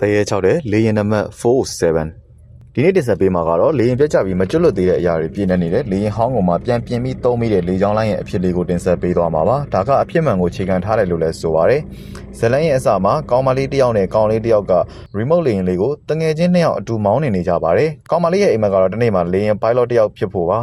တရေ6တဲ့လေရင်နံပါတ်47ဒီနေ့တင်ဆက်ပေးမှာကတော့လေရင်ပြတ်ကြပြီးမကျွတ်လွတ်သေးတဲ့အရာတွေပြည့်နေနေတဲ့လေရင်ဟောင်းကောင်မှာပြန်ပြင်ပြီးသုံးမိတဲ့လေချောင်းလိုင်းရဲ့အဖြစ်လေးကိုတင်ဆက်ပေးသွားမှာပါဒါကအဖြစ်မှန်ကိုခြေခံထားတယ်လို့လည်းဆိုပါတယ်ဇလန်ရဲ့အစမှာကောင်မလေးတစ်ယောက်နဲ့ကောင်လေးတစ်ယောက်က remote လေရင်လေးကိုတငယ်ချင်းနှစ်ယောက်အတူမောင်းနေနေကြပါတယ်ကောင်မလေးရဲ့အိမ်မက်ကတော့တနေ့မှလေရင် pilot တစ်ယောက်ဖြစ်ဖို့ပါ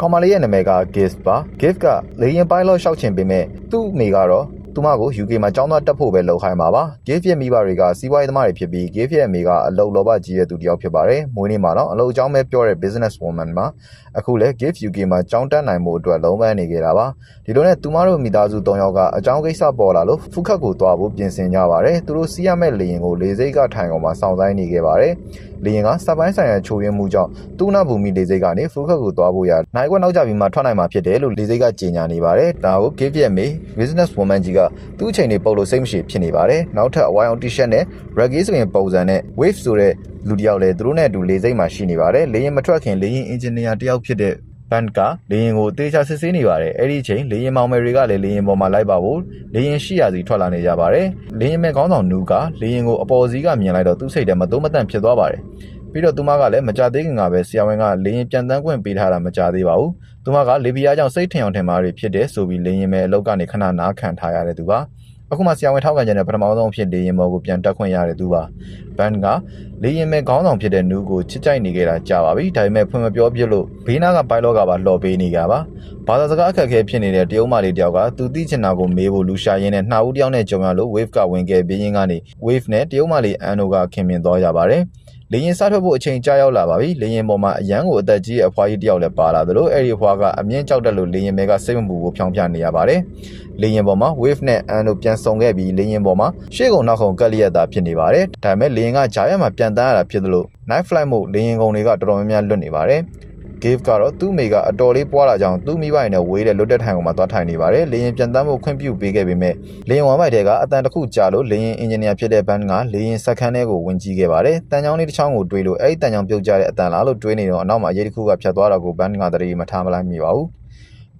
ကောင်မလေးရဲ့နာမည်က Gift ပါ Gift ကလေရင် pilot ရှောက်ချင်ပေမဲ့သူ့မိကတော့ သူမကို UK မှာကျောင်းသားတက်ဖို့ပဲလုပ်ခိုင်းပါပါ။ Gift ရဲ့မိဘတွေကစီးပွားရေးသမားတွေဖြစ်ပြီး Gift ရဲ့အမေကအလုပ်လောဘကြီးတဲ့သူတစ်ယောက်ဖြစ်ပါတယ်။မွေးနေ့မှာတော့အလုပ်အကြောင်းပဲပြောတဲ့ business woman မှာအခုလဲ Gift UK မှာကျောင်းတက်နိုင်မှုအတွက်လုံးပန်းနေကြတာပါ။ဒီလိုနဲ့သူမတို့မိသားစု၃ယောက်ကအကြောင်းကိစ္စပေါ်လာလို့ဖုခတ်ကိုတွားဖို့ပြင်ဆင်ကြပါတယ်။သူတို့စီးရမဲ့လေရင်ကိုလေစိတ်ကထိုင်အောင်မှာစောင့်ဆိုင်နေခဲ့ပါတယ်။လေရင်ကစပိုင်းဆိုင်ရာချိုးရင်းမှုကြောင့်သူနာဘူမီလေစိတ်ကနေဖုခတ်ကိုတွားဖို့ရနိုင်ခွက်နောက်ကျပြီးမှထွက်နိုင်မှာဖြစ်တယ်လို့လေစိတ်ကကြေညာနေပါတယ်။ဒါကို Gift ရဲ့မေ business woman ကြီးကသူ့အချိန်တွေပုတ်လို့စိတ်မရှိဖြစ်နေပါတယ်။နောက်ထပ်အဝိုင်းအောင် t-shirt နဲ့ reggae ဆိုရင်ပုံစံနဲ့ wave ဆိုတဲ့လူတစ်ယောက်လည်းသူတို့နဲ့အတူလေစိတ်မှာရှိနေပါတယ်။လေရင်မထွက်ခင်လေရင် engineer တစ်ယောက်ဖြစ်တဲ့ဘန်ကလေရင်ကိုတေချာစစ်ဆေးနေပါတယ်အဲ့ဒီအချိန်လေရင်မောင်မယ်တွေကလည်းလေရင်ပေါ်မှာလိုက်ပါဖို့လေရင်ရှိရာစီထွက်လာနေကြပါတယ်လေရင်မဲ့ခေါင်းဆောင်နူကလေရင်ကိုအပေါ်စီးကမြင်လိုက်တော့သူ့စိတ်ထဲမှာသုံးမတန့်ဖြစ်သွားပါတယ် ပြီးတော့သူမကလည်းမကြသေးခင်ကပဲဆရာဝန်ကလေရင်ပြန်တန်းခွင့်ပေးထားတာမကြသေးပါဘူးသူမကလေဘီယာကြောင့်စိတ်ထင်အောင်ထင်မှာတွေဖြစ်တယ်ဆိုပြီးလေရင်မဲ့အလုပ်ကနေခဏနားခံထားရတဲ့သူပါအခုမှဆရာဝန်ထောက်ခံချက်နဲ့ပထမဆုံးအဖြစ်လေရင်မော်ကိုပြန်တက်ခွင့်ရတဲ့သူပါဘန်ကလေရင်မဲ့ခေါင်းဆောင်ဖြစ်တဲ့နူးကိုချစ်ကြိုက်နေကြတာကြာပါပြီဒါပေမဲ့ဖွင့်မပြောပြလို့ဘေးနားကဘိုင်လော့ကပါလှော်ပေးနေကြပါဘာသာစကားအခက်အခဲဖြစ်နေတဲ့တရုတ်မလေးတယောက်ကသူသိချင်တာကိုမေးဖို့လူရှာရင်းနဲ့နှာဦးတယောက်နဲ့ကြုံရလို့ wave ကဝင်ခဲ့ပြီးရင်းကနေ wave နဲ့တရုတ်မလေးအန်နိုကခင်မင်သွားကြပါတယ် လေရင်စားထွက်ဖို့အချိန်ကြာရောက်လာပါပြီလေရင်ပေါ်မှာအရန်ကိုအသက်ကြီးအဖွားကြီးတယောက်လည်းပါလာသလိုအဲ့ဒီအဖွားကအမြင့်ကြောက်တက်လို့လေရင်မဲကစိတ်မပူကိုဖြောင်းပြနေရပါတယ်လေရင်ပေါ်မှာ wave နဲ့အန်တို့ပြန်ဆုံခဲ့ပြီးလေရင်ပေါ်မှာရှေ့ကုံနောက်ကုံကက်လျက်သာဖြစ်နေပါတယ်ဒါပေမဲ့လေရင်ကဂျာရက်မှာပြန်တန်းရတာဖြစ်သလို night flight မို့လေရင်ကုံတွေကတော်တော်များများလွတ်နေပါတယ် Give ကတော့သူ့မိကအတော်လေးပွားလာကြောင်းသူ့မိဘရဲ့နဲ့ဝေးတဲ့လွတ်တဲ့ထိုင်ကောင်မှာသွားထိုင်နေပါတယ်။လေရင်ပြန်တမ်းဖို့ခွင့်ပြုပေးခဲ့ပေမဲ့လေရင်ဝမ်မိုက်တဲကအတန်တစ်ခုကြာလို့လေရင်အင်ဂျင်နီယာဖြစ်တဲ့ဘန်ကလေရင်စက်ခန်းထဲကိုဝင်ကြည့်ခဲ့ပါတယ်။တန်ချောင်းလေးတစ်ချောင်းကိုတွေးလို့အဲ့ဒီတန်ချောင်းပြုတ်ကျတဲ့အတန်လားလို့တွေးနေတော့အနောက်မှာအရေးတစ်ခုကဖြတ်သွားတာကိုဘန်ကတရေမထားမလိုက်မိပါဘူး။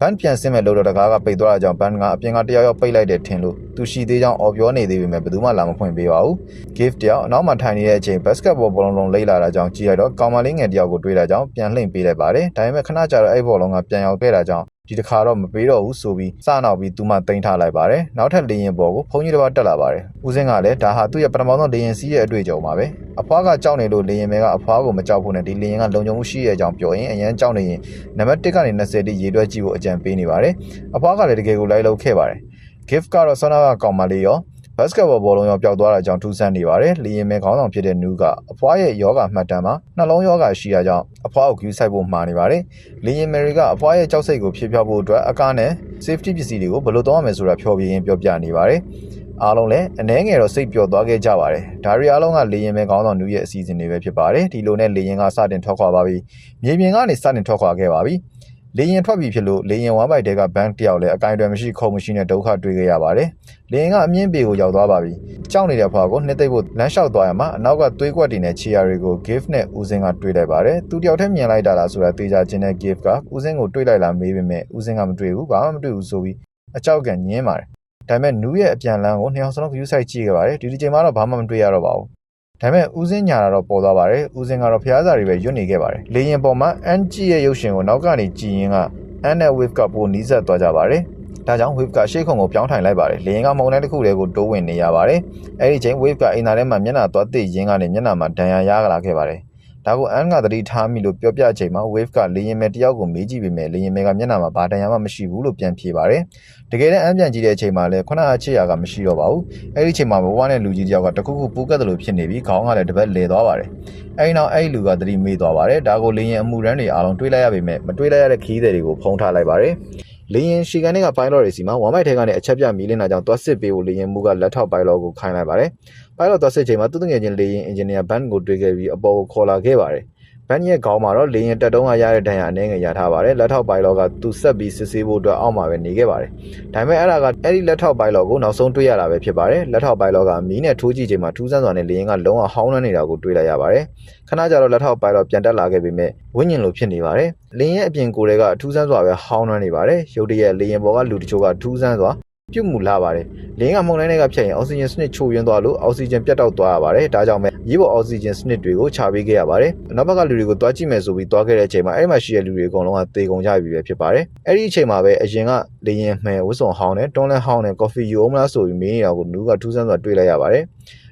ဘန်ပြန်ဆင်းမဲ့လို့တော့တကားကပိတ်သွားတာကြောင့်ဘန်ကအပြင်ကတယောက်ယောက်ပိတ်လိုက်တယ်ထင်လို့သူရှိသေးကြောင်းအော်ပြောနေသေးပေမဲ့ဘယ်သူမှလာမဖွင့်ပေးပါဘူး။ gift တယောက်အနောက်မှာထိုင်နေတဲ့အချိန် basketball ဘောလုံးလုံးလိမ့်လာတာကြောင့်ကြည့်လိုက်တော့ကောင်မလေးငယ်တယောက်ကိုတွေးတာကြောင့်ပြန်လှိမ့်ပေးလိုက်ပါတယ်။ဒါပေမဲ့ခဏကြာတော့အဲ့ဘောလုံးကပြန်ရောက်ခဲ့တာကြောင့် ဒီတစ်ခါတော့မပေးတော့ဘူးဆိုပြီးစနောက်ပြီးသူမှတင်ထားလိုက်ပါတယ်။နောက်ထပ်လေရင်ပေါ်ကိုဖုန်းကြီးတစ်ပါးတက်လာပါတယ်။ဦးစင်းကလည်းဒါဟာသူ့ရဲ့ပထမဆုံးလေရင်စီးရဲ့အတွေ့အကြုံပါပဲ။အဖွားကကြောက်နေလို့လေရင်မဲကအဖွားကိုမကြောက်ဘူးနဲ့ဒီလေရင်ကလုံခြုံမှုရှိရဲ့အကြောင်းပြောရင်အရန်ကြောက်နေရင်နံပါတ်1ကနေ20တိရေတွက်ကြည့်ဖို့အကြံပေးနေပါတယ်။အဖွားကလည်းတကယ်ကိုလိုက်လုပ်ခဲ့ပါတယ်။ gift ကတော့ဆောနာကကောင်မလေးရော ဘတ်စကတ်ဘောဘောလုံးရောပျောက်သွားတာကြောင့်ထူးဆန်းနေပါတယ်။လီယင်မဲခေါင်းဆောင်ဖြစ်တဲ့နူးကအဖွားရဲ့ယောဂမှတ်တမ်းမှာနှလုံးယောဂရှိတာကြောင့်အဖွားကိုကူးဆိုင်ဖို့မှားနေပါတယ်။လီယင်မဲရီကအဖွားရဲ့ကြောက်စိတ်ကိုဖြေဖျောက်ဖို့အတွက်အကားနဲ့ safety ပစ္စည်းတွေကိုဘယ်လိုသုံးရမလဲဆိုတာဖြောပြရင်းပြောပြနေပါတယ်။အားလုံးလည်းအနှဲငယ်တော့စိတ်ပျော်သွားခဲ့ကြပါတယ်။ဒါရီအားလုံးကလေရင်မဲခေါင်းဆောင်နူးရဲ့အစီအစဉ်တွေပဲဖြစ်ပါတယ်။ဒီလိုနဲ့လေရင်ကစတင်ထွက်ခွာပါပြီ။မြေပြင်ကနေစတင်ထွက်ခွာခဲ့ပါပြီ။ လေရင်ထွက်ပြီဖြစ်လို့လေရင်ဝမ်ဘိုက်တဲကဘန်းတယောက်လည်းအကင်တွေမရှိခုံမရှိနဲ့ဒုက္ခတွေ့ခဲ့ရပါတယ်။လေရင်ကအမြင့်ပေကိုရောက်သွားပါပြီ။ကြောက်နေတဲ့ဖွာကိုနှစ်သိပ်ဖို့လမ်းလျှောက်သွားရမှာအနောက်ကသွေးကွက်တွေနဲ့ခြေရာတွေကို gift နဲ့ဦးစင်းကတွေ့လိုက်ပါတယ်။သူတယောက်တည်းမြင်လိုက်တာလားဆိုတာသိကြခြင်းနဲ့ gift ကဦးစင်းကိုတွေ့လိုက်လားမေးပေမဲ့ဦးစင်းကမတွေ့ဘူး။ဘာမှမတွေ့ဘူးဆိုပြီးအကြောက်ကန်ညင်းပါတယ်။ဒါပေမဲ့နူးရဲ့အပြန်လန်းကိုနှစ်ယောက်စလုံး view site ကြည့်ခဲ့ပါတယ်။ဒီဒီချိန်မှာတော့ဘာမှမတွေ့ရတော့ပါဘူး။ ဒါပေမဲ့ဦးစင်းညာတာတော့ပေါ်သွားပါတယ်။ဦးစင်းကတော့ဖျားစာတွေပဲရွတ်နေခဲ့ပါတယ်။လေရင်ပေါ်မှာအန်ဂျီရဲ့ရုပ်ရှင်ကိုနောက်ကနေကြည်ရင်ကအန်နဲ့ wave ကပိုနီးစပ်သွားကြပါတယ်။ဒါကြောင့် wave ကရှေ့ခုံကိုပြောင်းထိုင်လိုက်ပါတယ်။လေရင်ကမုံတိုင်းတစ်ခုတည်းကိုတိုးဝင်နေရပါတယ်။အဲဒီချိန် wave ကအိမ်သားထဲမှာမျက်နှာသွားသိရင်းကနေမျက်နှာမှာဒဏ်ရာရလာခဲ့ပါတယ်။ ဒါကိုအန်ကသတိထားမိလို့ပြောပြချိန်မှာ wave ကလေရင်မဲတယောက်ကိုမေးကြည့်ပေမဲ့လေရင်မဲကမျက်နှာမှာဘာဒဏ်ရာမှမရှိဘူးလို့ပြန်ဖြေပါတယ်။တကယ်တမ်းအန်ပြန်ကြည့်တဲ့အချိန်မှာလည်းခုနအချစ်ရာကမရှိတော့ပါဘူး။အဲဒီချိန်မှာဘဝနဲ့လူကြီးတယောက်ကတခုခုပူကတ်တယ်လို့ဖြစ်နေပြီးခေါင်းကလည်းတစ်ပတ်လဲသွားပါတယ်။အဲဒီနောက်အဲဒီလူကသတိမေးသွားပါတယ်။ဒါကိုလေရင်အမှုရန်တွေအားလုံးတွေးလိုက်ရပေမဲ့မတွေးလိုက်ရတဲ့ခီးတွေကိုဖုံးထားလိုက်ပါတယ်။ လေရင်ရှီကန်တွေကပိုင်းလော့တွေစီမှာဝမ်မိုက်ထဲကနေအချက်ပြမီးလင်းတာကြောင့်သွားစစ်ပေးဖို့လေရင်မူကလက်ထောက်ပိုင်းလော့ကိုခိုင်းလိုက်ပါတယ်။ပိုင်းလော့သွားစစ်ချိန်မှာသူ့တငယ်ချင်းလေရင်အင်ဂျင်နီယာဘန်ကိုတွေ့ခဲ့ပြီးအပေါ်ကိုခေါ်လာခဲ့ပါတယ်။ ဘန်ရဲ့ခေါင်းမှာတော့လေရင်တက်တုံးကရတဲ့ဒဏ်ရာအနေငယ်ရထားပါတယ်။လက်ထောက်ပိုင်းလော့ကသူဆက်ပြီးစစ်ဆေးဖို့အတွက်အောက်မှာပဲနေခဲ့ပါတယ်။ဒါပေမဲ့အဲ့ဒါကအဲ့ဒီလက်ထောက်ပိုင်းလော့ကိုနောက်ဆုံးတွေ့ရတာပဲဖြစ်ပါတယ်။လက်ထောက်ပိုင်းလော့ကမီးနဲ့ထိုးကြည့်ချိန်မှာထူးဆန်းစွာနဲ့လေရင်ကလုံးဝဟောင်းနှမ်းနေတာကိုတွေ့လိုက်ရပါတယ်။ခဏကြာတော့လက်ထောက်ပိုင်းလော့ပြန်တက်လာခဲ့ပေမဲ့ဝိညာဉ်လိုဖြစ်နေပါတယ်။လေရင်အပြင်ကိုယ်တွေကအထူးဆန်းစွာပဲဟောင်းနှမ်းနေပါတယ်။ရုတ်တရက်လေရင်ပေါ်ကလူတချို့ကထူးဆန်းစွာ ပြုတ်မှုလာပါတယ်လင်းကမှုန်တိုင်းတွေကဖြတ်ရင်အောက်ဆီဂျင်စနစ်ချို့ယွင်းသွားလို့အောက်ဆီဂျင်ပြတ်တောက်သွားရပါတယ်ဒါကြောင့်ပဲရေးပေါ်အောက်ဆီဂျင်စနစ်တွေကိုချပေးခဲ့ရပါတယ်နောက်ဘက်ကလူတွေကိုတွားကြည့်မယ်ဆိုပြီးတွားခဲ့တဲ့အချိန်မှာအဲ့ဒီမှာရှိတဲ့လူတွေအကုန်လုံးကသေကုန်ကြပြီပဲဖြစ်ပါတယ်အဲ့ဒီအချိန်မှာပဲအရင်ကလေရင်မှန်ဝစ်စုံဟောင်းနဲ့တွန်းလဲဟောင်းနဲ့ကော်ဖီယူအောင်မလားဆိုပြီးမင်းနေတာကိုနူးကထူးဆန်းစွာတွေ့လိုက်ရပါတယ်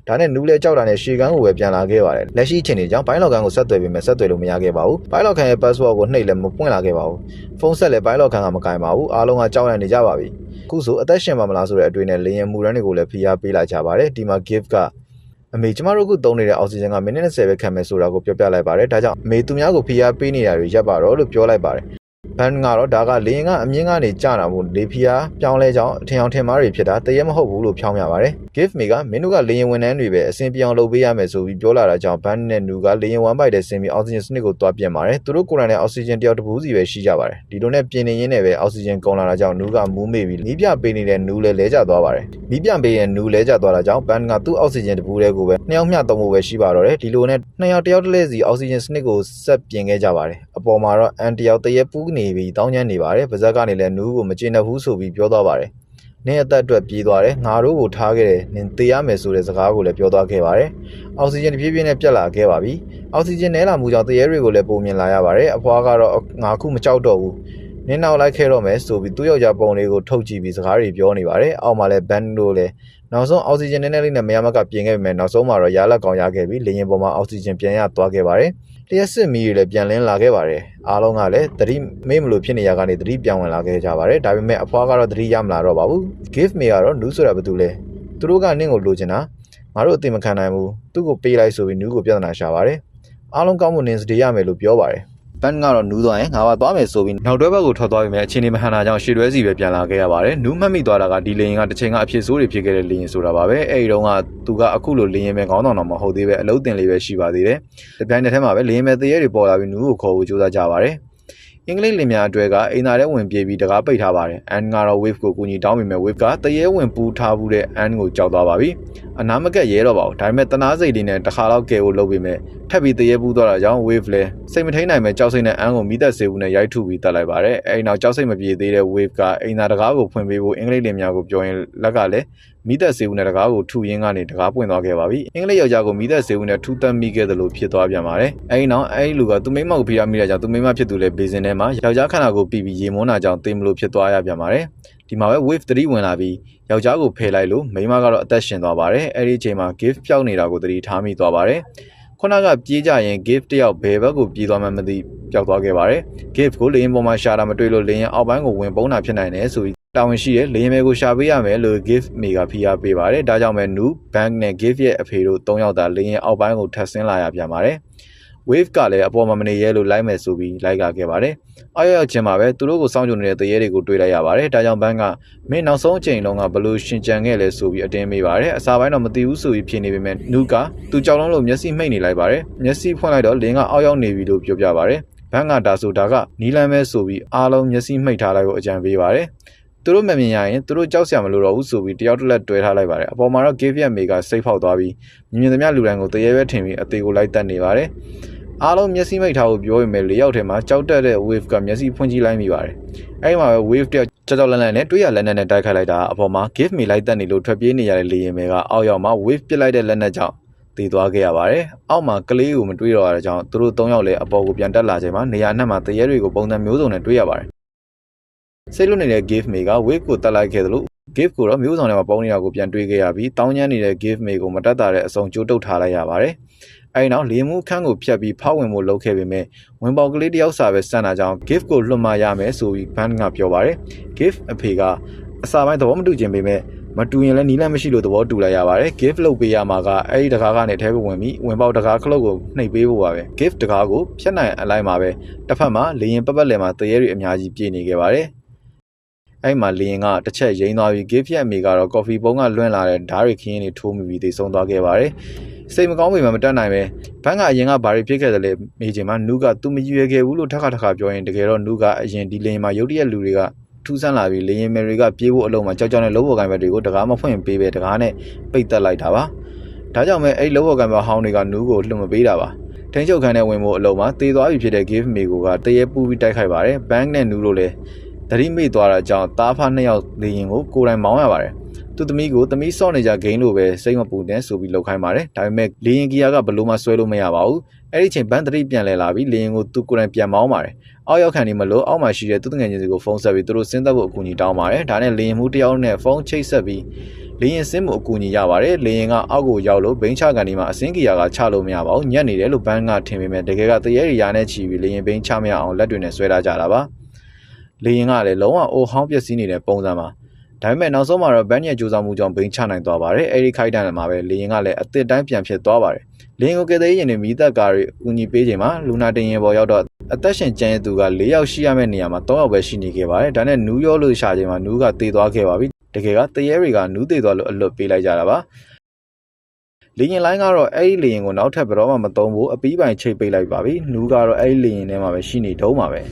ဒါနဲ့နူးလဲကြောက်တာနဲ့ရှေကန်းကိုပဲပြန်လာခဲ့ပါတယ်လက်ရှိအချိန်တွေကြောင့်ဘိုင်းလော့ကန်ကိုဆက်သွယ်ပြီးမှဆက်သွယ်လို့မရခဲ့ပါဘူးဘိုင်းလော့ကန်ရဲ့ password ကိုနှိပ်လည်းမပွင့်လာခဲ့ပါဘူးဖုန်းဆက်လည်းဘိုင်းလော့ကန်ကမကင်ပါဘူးအားလုံးကကြောက်ရနေကြပါပြီအ ခုဆိုအသက်ရှင်ပါမလားဆိုတဲ့အတွေ့နဲ့လေရင်မူရန်တွေကိုလည်းဖိအားပေးလာကြပါတယ်ဒီမှာ gift ကအမေကျမတို့အခုသုံးနေတဲ့အောက်ဆီဂျင်ကမိနစ်20ပဲခံမယ်ဆိုတာကိုပြောပြလိုက်ပါတယ်ဒါကြောင့်အမေသူများကိုဖိအားပေးနေတာတွေရပ်ပါတော့လို့ပြောလိုက်ပါတယ် ဘန်ကတော့ဒါကလေရင်ကအမြင့်ကနေကြာတာမို့လေဖိအားပြောင်းလဲကြောင်းအထင်အောင်ထင်မှားတွေဖြစ်တာတရေမဟုတ်ဘူးလို့ဖြောင်းပြပါတယ် give me ကမင်းတို့ကလေရင်ဝန်ထမ်းတွေပဲအဆင်ပြေအောင်လုပ်ပေးရမယ်ဆိုပြီးပြောလာတာကြောင့်ဘန်နဲ့နူကလေရင်ဝမ်ပိုက်တဲ့ဆင်ပြီးအောက်ဆီဂျင်စနစ်ကိုတွားပြင်ပါတယ်သူတို့ကိုယ်တိုင်လည်းအောက်ဆီဂျင်တယောက်တစ်ပူးစီပဲရှိကြပါတယ်ဒီလိုနဲ့ပြင်နေရင်းနဲ့ပဲအောက်ဆီဂျင်ကုန်လာတာကြောင့်နူကမူးမေ့ပြီးမီးပြပေးနေတဲ့နူလည်းလဲကျသွားပါတယ်မီးပြပေးတဲ့နူလဲကျသွားတာကြောင့်ဘန်ကသူ့အောက်ဆီဂျင်တစ်ပူးလေးကိုပဲနှစ်ယောက်မျှသုံးဖို့ပဲရှိပါတော့တယ်ဒီလိုနဲ့နှစ်ယောက်တစ်ယောက်တစ်လဲစီအောက်ဆီဂျင်စနစ်ကိုဆက်ပြင်ခဲ့ကြပါတယ်အပေါ်မှာတော့အန်တယောက်တရေပူးနေပြီးတောင်းကျမ်းနေပါတယ်ပါဇက်ကနေလည်းနူးကိုမကျင်တတ်ဘူးဆိုပြီးပြောသွားပါတယ်နင်းအသက်အတွက်ပြေးသွားတယ်ငါတို့ကိုထားခဲ့တယ်နင်သေရမယ်ဆိုတဲ့စကားကိုလည်းပြောသွားခဲ့ပါတယ်အောက်ဆီဂျင်တဖြည်းဖြည်းနဲ့ပြတ်လာခဲ့ပါပြီအောက်ဆီဂျင်နဲလာမှုကြောင့်တရေတွေကိုလည်းပုံမြင်လာရပါတယ်အဖွားကတော့ငါခုမကြောက်တော့ဘူး နင်းနောက်လိုက်ခဲ့တော့မယ်ဆိုပြီးသူ့ယောက်ျားပုံလေးကိုထုတ်ကြည့်ပြီးစကားတွေပြောနေပါတယ်အောက်မှာလည်းဘန်တို့လည်းနောက်ဆုံးအောက်ဆီဂျင်နည်းနည်းလေးနဲ့မရမကပြင်ခဲ့ပေမဲ့နောက်ဆုံးမှာတော့ရလက်ကောင်ရခဲ့ပြီးလေရင်ပေါ်မှာအောက်ဆီဂျင်ပြန်ရသွားခဲ့ပါတယ်လျှက်စစ်မီးတွေလည်းပြန်လင်းလာခဲ့ပါတယ်အားလုံးကလည်းသတိမေ့မလို့ဖြစ်နေရကနေသတိပြန်ဝင်လာခဲ့ကြပါတယ်ဒါပေမဲ့အဖွားကတော့သတိရမလာတော့ပါဘူး give me ကတော့နူးဆိုတာဘာတူလဲသူတို့ကနင့်ကိုလိုချင်တာငါတို့အသိမခံနိုင်ဘူးသူ့ကိုပေးလိုက်ဆိုပြီးနူးကိုပြဿနာရှာပါတယ်အားလုံးကောင်းမှုနင်းစတေးရမယ်လို့ပြောပါတယ် ပန်းကတော့နူးသွားရင်ငါပါသွားမယ်ဆိုပြီးနောက်တွဲဘက်ကိုထွက်သွားပြီမဲ့အချင်းနေမဟန်တာကြောင့်ရှေ့တွဲစီပဲပြန်လာခဲ့ရပါတယ်နူးမှတ်မိသွားတာကဒီလေရင်ကတစ်ချိန်ကအဖြစ်ဆိုးတွေဖြစ်ခဲ့တဲ့လေရင်ဆိုတာပါပဲအဲ့ဒီတော့ကသူကအခုလိုလေရင်ပဲခေါင်းဆောင်တော့မဟုတ်သေးပဲအလုံးတင်လေးပဲရှိပါသေးတယ်တပြိုင်နက်တည်းမှာပဲလေရင်ပဲတရေတွေပေါ်လာပြီးနူးကိုခေါ်ဖို့ကြိုးစားကြပါတယ် အင်္ဂလိပ်လင်များအတွဲကအိမ်သာထဲဝင်ပြေးပြီးတကားပိတ်ထားပါတယ်။ and ကတော့ wave ကိုကူညီတောင်းပေမဲ့ wave ကတရေဝင်ပူးထားဘူးတဲ့ and ကိုကြောက်သွားပါပြီ။အနာမကက်ရဲတော့ပါဘူး။ဒါပေမဲ့တနာစိတ်လေးနဲ့တစ်ခါတော့ကဲဖို့လုပ်ပေမဲ့ထပ်ပြီးတရေပူးသွားတာကြောင့် wave လဲစိတ်မထိန်နိုင်မဲ့ကြောက်စိတ်နဲ့ and ကိုမိသက်စေဘူးနဲ့ရိုက်ထုပြီးတက်လိုက်ပါတယ်။အဲဒီနောက်ကြောက်စိတ်မပြေသေးတဲ့ wave ကအိမ်သာတကားကိုဖွင့်ပေးဖို့အင်္ဂလိပ်လင်များကိုပြောရင်လက်ကလည်း မိသက်စေဦးနဲ့တကားကိုထုရင်းကနေတကားပွင့်သွားခဲ့ပါပြီ။အင်္ဂလိပ်ယောက်ျားကိုမိသက်စေဦးနဲ့ထူးတက်မိခဲ့သလိုဖြစ်သွားပြန်ပါတယ်။အဲဒီနောက်အဲဒီလူကသူမိမကိုဖိအားမိတာကြောင့်သူမိမဖြစ်သူလည်းဘေးစင်ထဲမှာယောက်ျားခန္ဓာကိုပြီးပြီးရေမွန်းတာကြောင့်တေးမလို့ဖြစ်သွားရပြန်ပါတယ်။ဒီမှာပဲ wave 3ဝင်လာပြီးယောက်ျားကိုဖယ်လိုက်လို့မိန်းမကတော့အသက်ရှင်သွားပါတယ်။အဲဒီအချိန်မှာ gift ပျောက်နေတာကိုသတိထားမိသွားပါတယ်။ခုနကပြေးကြရင် gift တယောက်ဘယ်ဘက်ကိုပြေးသွားမှမသိပျောက်သွားခဲ့ပါတယ်။ gift ကိုလေရင်ပေါ်မှာရှာတာမတွေ့လို့လေရင်အောက်ပိုင်းကိုဝင်ပုံးတာဖြစ်နိုင်တယ်ဆိုပြီး တာဝန်ရှိတဲ့လေရင်မဲကိုရှာပေးရမယ်လို့ gift မိကဖိအားပေးပါတယ်။ဒါကြောင့်ပဲ new bank နဲ့ gift ရဲ့အဖေတို့၃ယောက်သာလေရင်အောက်ပိုင်းကိုထပ်ဆင်းလာရပြန်ပါတယ်။ wave ကလည်းအပေါ်မှာမနေရဲလို့လိုက်မယ်ဆိုပြီးလိုက်လာခဲ့ပါတယ်။အားရရောက်ချင်းမှာပဲသူတို့ကိုစောင့်ကြနေတဲ့တရေတွေကိုတွေ့လိုက်ရပါတယ်။ဒါကြောင့်ဘန်းကမင်းနောက်ဆုံးအချိန်လုံးကဘလို့ရှင်ကြံခဲ့လဲဆိုပြီးအတင်းမေးပါတယ်။အစာပိုင်းတော့မသိဘူးဆိုပြီးဖြေနေပေမဲ့နူကသူကြောက်လုံးလို့မျက်စိမှိတ်နေလိုက်ပါတယ်။မျက်စိဖွင့်လိုက်တော့လင်းကအောက်ရောက်နေပြီလို့ပြောပြပါတယ်။ဘန်းကဒါဆိုဒါကနီလန်းမဲဆိုပြီးအားလုံးမျက်စိမှိတ်ထားလိုက်ကိုအကြံပေးပါတယ်။ သူတို့မမြင်ရရင်သူတို့ကြောက်စရာမလိုတော့ဘူးဆိုပြီးတယောက်တစ်လက်တွဲထားလိုက်ပါတယ်အပေါ်မှာတော့ give ရမေကစိတ်ဖောက်သွားပြီးမြင်မြင်သမျှလူတိုင်းကိုတရေပဲထင်ပြီးအသေးကိုလိုက်တက်နေပါတယ်အားလုံးမျက်စိမိတ်ထားဖို့ပြောရင်ပဲ၄ယောက်ထဲမှာကြောက်တက်တဲ့ wave ကမျက်စိဖွင့်ကြည့်လိုက်မိပါတယ်အဲဒီမှာပဲ wave တယောက်ကြောက်ကြောက်လန့်လန့်နဲ့တွေးရလက်နက်နဲ့တိုက်ခိုက်လိုက်တာအပေါ်မှာ give me လိုက်တက်နေလို့ထွက်ပြေးနေရတဲ့လေရင်မဲကအောက်ရောက်မှာ wave ပစ်လိုက်တဲ့လက်နက်ကြောင့်တည်သွားခဲ့ရပါတယ်။အောက်မှာကလေးကိုမတွေးတော့ရတဲ့ကြောင့်သူတို့၃ယောက်လည်းအပေါ်ကိုပြန်တက်လာချိန်မှာနေရာနှက်မှာတရေတွေကိုပုံစံမျိုးစုံနဲ့တွေးရပါတယ် စိတ်လွတ်နေတဲ့ give me က wave ကိုတက်လိုက်ခဲ့တယ်လို့ give ကိုတော့မျိုးဆောင်ထဲမှာပေါင်းနေတာကိုပြန်တွေးခဲ့ရပြီးတောင်းကျမ်းနေတဲ့ give me ကိုမတက်တာတဲ့အစုံကြိုးတုပ်ထားလိုက်ရပါတယ်။အဲဒီနောက်လေမှုခန်းကိုဖြတ်ပြီးဖောက်ဝင်ဖို့လုပ်ခဲ့ပေမဲ့ဝင်ပေါက်ကလေးတယောက်စာပဲစံတာကြောင့် give ကိုလွှတ်မရမယ်ဆိုပြီး band ကပြောပါတယ်။ give အဖေကအစာပိုင်းသဘောမတူခြင်းပေမဲ့မတူရင်လည်းနီးလန့်မရှိလို့သဘောတူလိုက်ရပါတယ် gift လုပ်ပေးရမှာကအဲ့ဒီတကားကနေထဲကိုဝင်ပြီးဝင်ပေါက်တကားခလုတ်ကိုနှိပ်ပေးဖို့ပါပဲ gift တကားကိုဖြတ်နိုင်အလိုက်မှာပဲတစ်ဖက်မှာလေရင်ပပတ်လည်မှာတရေတွေအများကြီးပြည့်နေခဲ့ပါတယ် အဲ့မှာလေရင်ကတစ်ချက်ရိမ့်သွားပြီး gift ရဲ့အမိကတော့ coffee ပုံးကလွင့်လာတဲ့ဓာတ်တွေခင်းနေထိုးမိပြီးသိဆုံးသွားခဲ့ပါတယ်စိတ်မကောင်းပေမဲ့မတက်နိုင်ပဲဘန်းကအရင်ကဘာတွေဖြစ်ခဲ့တယ်လဲမေးချင်မှာနူးကသူမရွေခဲ့ဘူးလို့ထပ်ခါထပ်ခါပြောရင်တကယ်တော့နူးကအရင်ဒီလေရင်မှာရုတ်တရက်လူတွေကထူးဆန်းလာပြီးလေရင်မယ်တွေကပြေးဖို့အလုံးမှာကြောက်ကြောက်နဲ့လောဘော်ကိုင်ဘက်တွေကိုတကားမဖွင့်ပေးပဲတကားနဲ့ပိတ်တက်လိုက်တာပါဒါကြောင့်ပဲအဲ့လောဘော်ကိုင်ဘက်ဟောင်းတွေကနူးကိုလှုပ်မပေးတာပါထိန်းချုပ်ခန်းနဲ့ဝင်ဖို့အလုံးမှာတေးသွားပြီဖြစ်တဲ့ give me ကိုကတရေပူပြီးတိုက်ခိုက်ပါတယ် bank နဲ့နူးတို့လည်း သတိမေ့သွားတာကြောင့်တားဖားနှစ်ယောက်လေရင်ကိုကိုယ်တိုင်မောင်းရပါတယ်သူသမီးကိုသမီးစော့နေကြဂိမ်းလိုပဲစိတ်မပူတဲ့ဆိုပြီးလောက်ခိုင်းပါတယ်ဒါပေမဲ့လေရင်ကီယာကဘလို့မှဆွဲလို့မရပါဘူးအဲ့ဒီချိန်ဘန်သတိပြန်လဲလာပြီးလေရင်ကိုသူကိုယ်တိုင်ပြန်မောင်းပါတယ်အောက်ရောက်ခံနေမလို့အောက်မှာရှိတဲ့သူတငယ်ချင်းစီကိုဖုန်းဆက်ပြီးသူတို့ဆင်းသက်ဖို့အကူအညီတောင်းပါတယ်ဒါနဲ့လေရင်မှုတစ်ယောက်နဲ့ဖုန်းချိတ်ဆက်ပြီးလေရင်ဆင်းမှုအကူအညီရပါတယ်လေရင်ကအောက်ကိုရောက်လို့ဘိန်းချကန်ဒီမှာအစင်းကီယာကချလို့မရပါဘူးညက်နေတယ်လို့ဘန်ကထင်ပေမဲ့တကယ်ကတရေရီယာနဲ့ချီပြီးလေရင်ဘိန်းချမရအောင်လက်တွေနဲ့ဆွဲထားကြတာပါ လေရင်ကလည်းလုံးဝအိုဟောင်းပျက်စီးနေတဲ့ပုံစံပါဒါပေမဲ့နောက်ဆုံးမှာတော့ဘန်ရဲ့ကြိုးစားမှုကြောင့်ဘိန်းချနိုင်သွားပါတယ်အဲဒီခိုက်တန်မှာပဲလေရင်ကလည်းအစ်စ်တိုင်းပြန်ဖြစ်သွားပါတယ်လင်းကိုကတဲ့ရင်နဲ့မိသက်ကားတွေအကူအညီပေးချိန်မှာလူနာတင်ရင်ပေါ်ရောက်တော့အသက်ရှင်ကျန်ရသူက၄ယောက်ရှိရမယ့်နေရာမှာ၃ယောက်ပဲရှိနေခဲ့ပါတယ်ဒါနဲ့နူးရောလို့ရှာချိန်မှာနူးကတေသွားခဲ့ပါပြီတကယ်ကတရေတွေကနူးတေသွားလို့အလွတ်ပေးလိုက်ကြတာပါလေရင်လိုင်းကတော့အဲ့ဒီလေရင်ကိုနောက်ထပ်ဘယ်တော့မှမသုံးဘူးအပီးပိုင်ချိတ်ပိတ်လိုက်ပါပြီနူးကတော့အဲ့ဒီလေရင်ထဲမှာပဲရှိနေတုံးပါပဲ